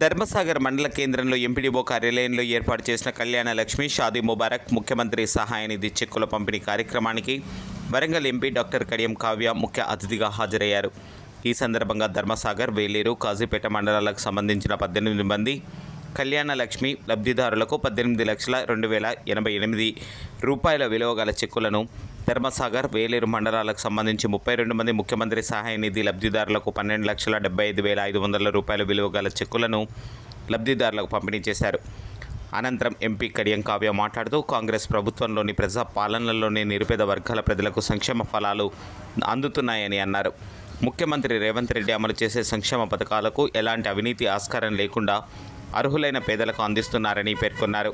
ధర్మసాగర్ మండల కేంద్రంలో ఎంపీడీఓ కార్యాలయంలో ఏర్పాటు చేసిన కళ్యాణ లక్ష్మి షాదీ ముబారక్ ముఖ్యమంత్రి సహాయ నిధి చెక్కుల పంపిణీ కార్యక్రమానికి వరంగల్ ఎంపీ డాక్టర్ కడియం కావ్య ముఖ్య అతిథిగా హాజరయ్యారు. ఈ సందర్భంగా ధర్మసాగర్ వేలేరు కాజీపేట మండలాలకు సంబంధించిన పద్దెనిమిది మంది కళ్యాణ లక్ష్మి లబ్ధిదారులకు పద్దెనిమిది లక్షల రెండు వేల ఎనభై ఎనిమిది రూపాయల విలువ గల చెక్కులను ధర్మసాగర్ వేలేరు మండలాలకు సంబంధించి ముప్పై రెండు మంది ముఖ్యమంత్రి సహాయ నిధి లబ్ధిదారులకు పన్నెండు లక్షల డెబ్బై ఐదు వేల ఐదు వందల రూపాయల విలువ గల చెక్కులను లబ్ధిదారులకు పంపిణీ చేశారు. అనంతరం ఎంపీ కడియం కావ్య మాట్లాడుతూ కాంగ్రెస్ ప్రభుత్వంలోని ప్రజా పాలనలోని నిరుపేద వర్గాల ప్రజలకు సంక్షేమ ఫలాలు అందుతున్నాయని అన్నారు. ముఖ్యమంత్రి రేవంత్ రెడ్డి అమలు చేసే సంక్షేమ పథకాలకు ఎలాంటి అవినీతి ఆస్కారం లేకుండా అర్హులైన పేదలకు అందిస్తున్నారని పేర్కొన్నారు.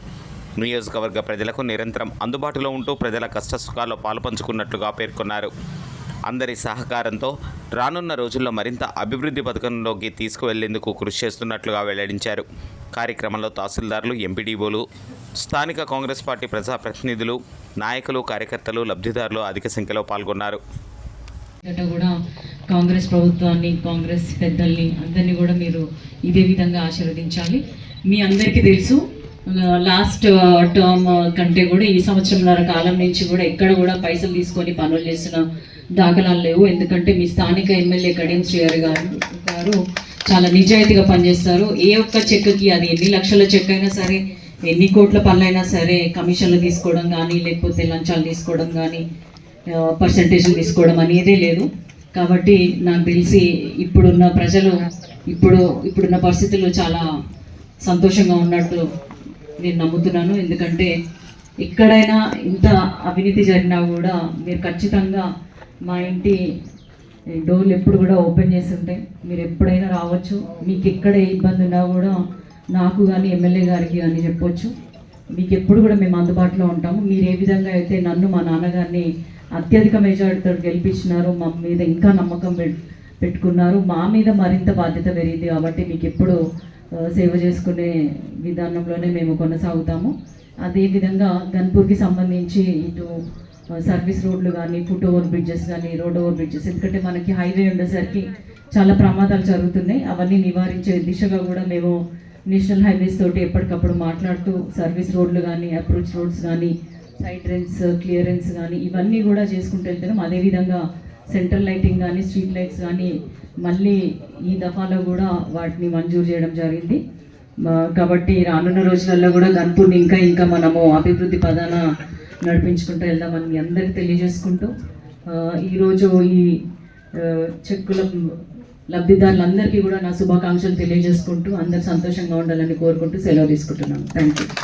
నియోజకవర్గ ప్రజలకు నిరంతరం అందుబాటులో ఉంటూ ప్రజల కష్టసుఖాల్లో పాల్పంచుకున్నట్లుగా పేర్కొన్నారు. అందరి సహకారంతో రానున్న రోజుల్లో మరింత అభివృద్ధి పథకంలోకి తీసుకువెళ్ళేందుకు కృషి చేస్తున్నట్లుగా వెల్లడించారు. కార్యక్రమంలో తహసీల్దారులు ఎంపీడీఓలు స్థానిక కాంగ్రెస్ పార్టీ ప్రజాప్రతినిధులు నాయకులు కార్యకర్తలు లబ్ధిదారులు అధిక సంఖ్యలో పాల్గొన్నారు. కూడా కాంగ్రెస్ ప్రభుత్వాన్ని కాంగ్రెస్ పెద్దల్ని అందరినీ కూడా మీరు ఇదే విధంగా ఆశీర్వదించాలి. మీ అందరికీ తెలుసు లాస్ట్ టర్మ్ కంటే కూడా ఈ సంవత్సరంన్నర కాలం నుంచి కూడా ఎక్కడ కూడా పైసలు తీసుకొని పనులు చేసిన దాఖలాలు లేవు. ఎందుకంటే మీ స్థానిక ఎమ్మెల్యే కడియం శ్రీహరి గారు గారు చాలా నిజాయితీగా పనిచేస్తారు. ఏ ఒక్క చెక్కకి అది ఎన్ని లక్షల చెక్ అయినా సరే ఎన్ని కోట్ల పనులైనా సరే కమిషన్లు తీసుకోవడం కానీ లేకపోతే లంచాలు తీసుకోవడం కానీ పర్సంటేజ్లు తీసుకోవడం అనేదే లేదు. కాబట్టి నాకు తెలిసి ఇప్పుడున్న ప్రజలు ఇప్పుడు ఇప్పుడున్న పరిస్థితుల్లో చాలా సంతోషంగా ఉన్నట్టు నేను నమ్ముతున్నాను. ఎందుకంటే ఎక్కడైనా ఇంత అవినీతి జరిగినా కూడా మీరు ఖచ్చితంగా మా ఇంటి డోర్లు ఎప్పుడు కూడా ఓపెన్ చేసి ఉంటాయి మీరు ఎప్పుడైనా రావచ్చు. మీకు ఎక్కడ ఏ ఇబ్బంది ఉన్నా కూడా నాకు కానీ ఎమ్మెల్యే గారికి కానీ చెప్పొచ్చు. మీకు ఎప్పుడు కూడా మేము అందుబాటులో ఉంటాము. మీరు ఏ విధంగా అయితే నన్ను మా నాన్నగారిని అత్యధిక మెజారిటీతో గెలిపించినారో మా మీద ఇంకా నమ్మకం పెట్టుకున్నారు. మా మీద మరింత బాధ్యత పెరిగింది కాబట్టి మీకు ఎప్పుడు సేవ చేసుకునే విధానంలోనే మేము కొనసాగుతాము. అదేవిధంగా గన్పూర్కి సంబంధించి ఇటు సర్వీస్ రోడ్లు కానీ ఫుట్ ఓవర్ బ్రిడ్జెస్ కానీ రోడ్ ఓవర్ బ్రిడ్జెస్ ఎందుకంటే మనకి హైవే ఉండేసరికి చాలా ప్రమాదాలు జరుగుతున్నాయి. అవన్నీ నివారించే దిశగా కూడా మేము నేషనల్ హైవేస్ తోటి ఎప్పటికప్పుడు మాట్లాడుతూ సర్వీస్ రోడ్లు కానీ అప్రోచ్ రోడ్స్ కానీ సైడ్ రెన్స్ క్లియరెన్స్ కానీ ఇవన్నీ కూడా చేసుకుంటూ వెళ్తున్నాం. అదేవిధంగా సెంట్రల్ లైటింగ్ కానీ స్ట్రీట్ లైట్స్ కానీ మళ్ళీ ఈ దఫాలో కూడా వాటిని మంజూరు చేయడం జరిగింది. కాబట్టి రానున్న రోజులలో కూడా గన్పూర్ని ఇంకా ఇంకా మనము అభివృద్ధి పదాన నడిపించుకుంటూ వెళ్దామని మీ అందరికీ తెలియజేసుకుంటూ ఈరోజు ఈ చెక్కుల లబ్ధిదారులందరికీ కూడా నా శుభాకాంక్షలు తెలియజేసుకుంటూ అందరు సంతోషంగా ఉండాలని కోరుకుంటూ సెలవు తీసుకుంటున్నాను. Thank you